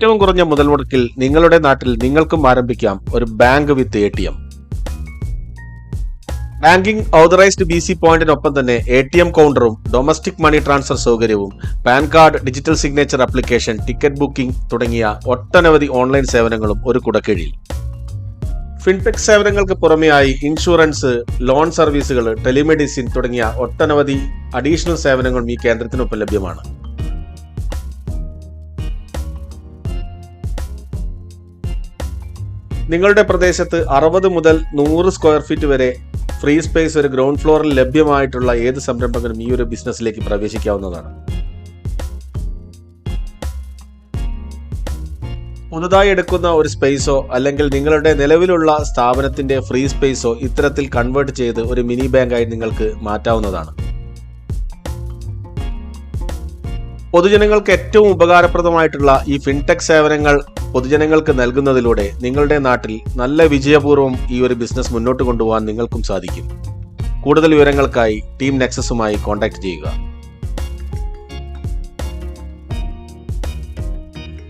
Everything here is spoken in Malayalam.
ഏറ്റവും കുറഞ്ഞ മുതൽ മുടക്കിൽ നിങ്ങളുടെ നാട്ടിൽ നിങ്ങൾക്കും ആരംഭിക്കാം ഒരു bank with A T M. Banking authorised B C പോയിന്റിനൊപ്പം തന്നെ എ ടി എം കൗണ്ടറും ഡൊമസ്റ്റിക് മണി ട്രാൻസ്ഫർ സൗകര്യവും PAN card digital signature application ticket booking തുടങ്ങിയ ഒട്ടനവധി ഓൺലൈൻ സേവനങ്ങളും ഒരു കുടക്കീഴിൽ. ഫിൻടെക് സേവനങ്ങൾക്ക് പുറമെയായി ഇൻഷുറൻസ് ലോൺ സർവീസുകൾ ടെലിമെഡിസിൻ തുടങ്ങിയ ഒട്ടനവധി അഡീഷണൽ സേവനങ്ങളും ഈ കേന്ദ്രത്തിനൊപ്പം ലഭ്യമാണ്. നിങ്ങളുടെ പ്രദേശത്ത് അറുപത് മുതൽ നൂറ് സ്ക്വയർ ഫീറ്റ് വരെ ഫ്രീ സ്പേസ് ഒരു ഗ്രൗണ്ട് ഫ്ലോറിൽ ലഭ്യമായിട്ടുള്ള ഏത് സംരംഭകനും ഈ ഒരു ബിസിനസ്സിലേക്ക് പ്രവേശിക്കാവുന്നതാണ്. പുതുതായി എടുക്കുന്ന ഒരു സ്പേസോ അല്ലെങ്കിൽ നിങ്ങളുടെ നിലവിലുള്ള സ്ഥാപനത്തിന്റെ ഫ്രീ സ്പേസോ ഇത്തരത്തിൽ കൺവേർട്ട് ചെയ്ത് ഒരു മിനി ബാങ്കായി നിങ്ങൾക്ക് മാറ്റാവുന്നതാണ്. പൊതുജനങ്ങൾക്ക് ഏറ്റവും ഉപകാരപ്രദമായിട്ടുള്ള ഈ ഫിൻടെക് സേവനങ്ങൾ പൊതുജനങ്ങൾക്ക് നൽകുന്നതിലൂടെ നിങ്ങളുടെ നാട്ടിൽ നല്ല വിജയപൂർവം ഈ ഒരു ബിസിനസ് മുന്നോട്ട് കൊണ്ടുപോകാൻ നിങ്ങൾക്കും സാധിക്കും. കൂടുതൽ വിവരങ്ങൾക്കായി ടീം നെക്സസുമായി കോൺടാക്ട് ചെയ്യുക.